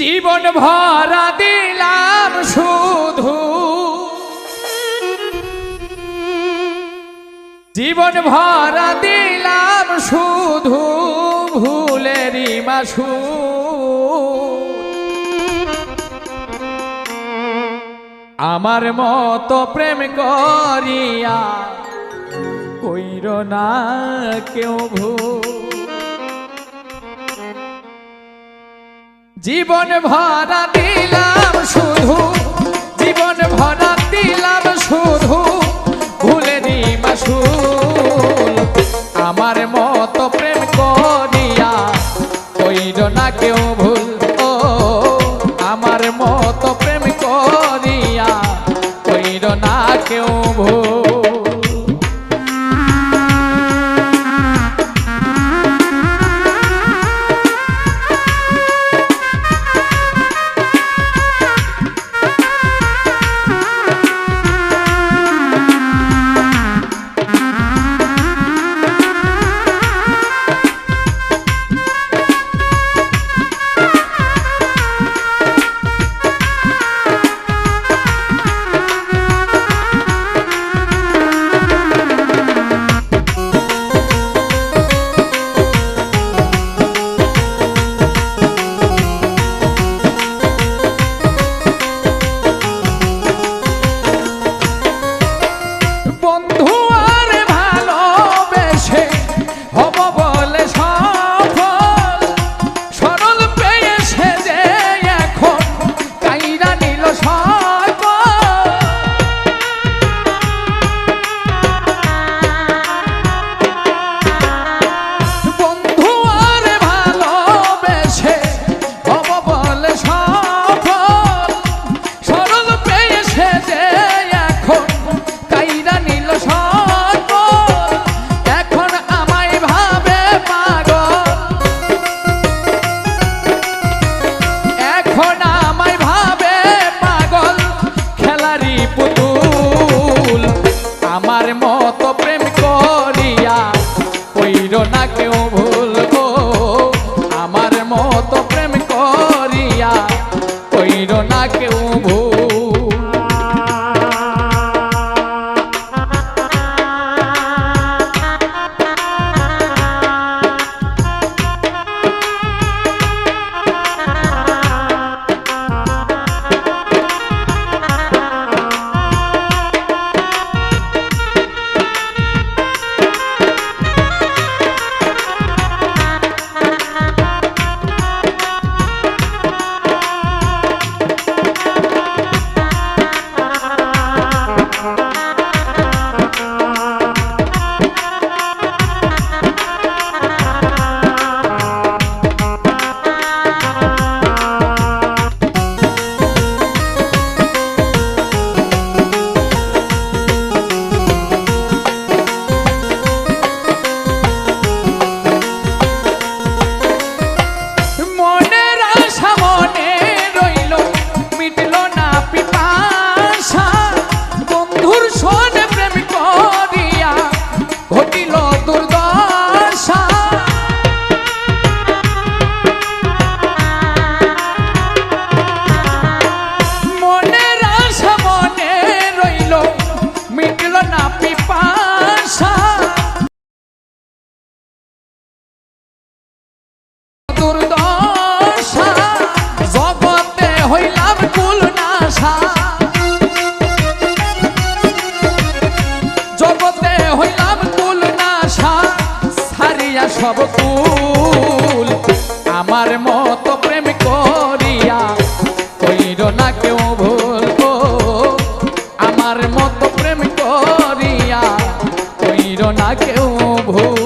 জীবন ভরা দিলাম শুধু। জীবন ভরা দিলাম শুধু ভুলেরই মাসু আমার মতো প্রেম করিয়া কইর না কেউ ভুল। জীবন ভরা দিলাম শুধু জীবন ভরা দিলাম শুধু ভুলে মাসুল। আমার মতো প্রেম করিয়া Fresh Hair. প্রেম করিয়া সব কুল আমার মতো প্রেম করিয়া কইর না কেউ ভুল গো। আমার মতো প্রেম করিয়া কইর না কেউ ভুল।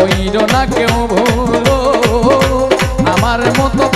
কইর না কেউ ভুল। আমার মতো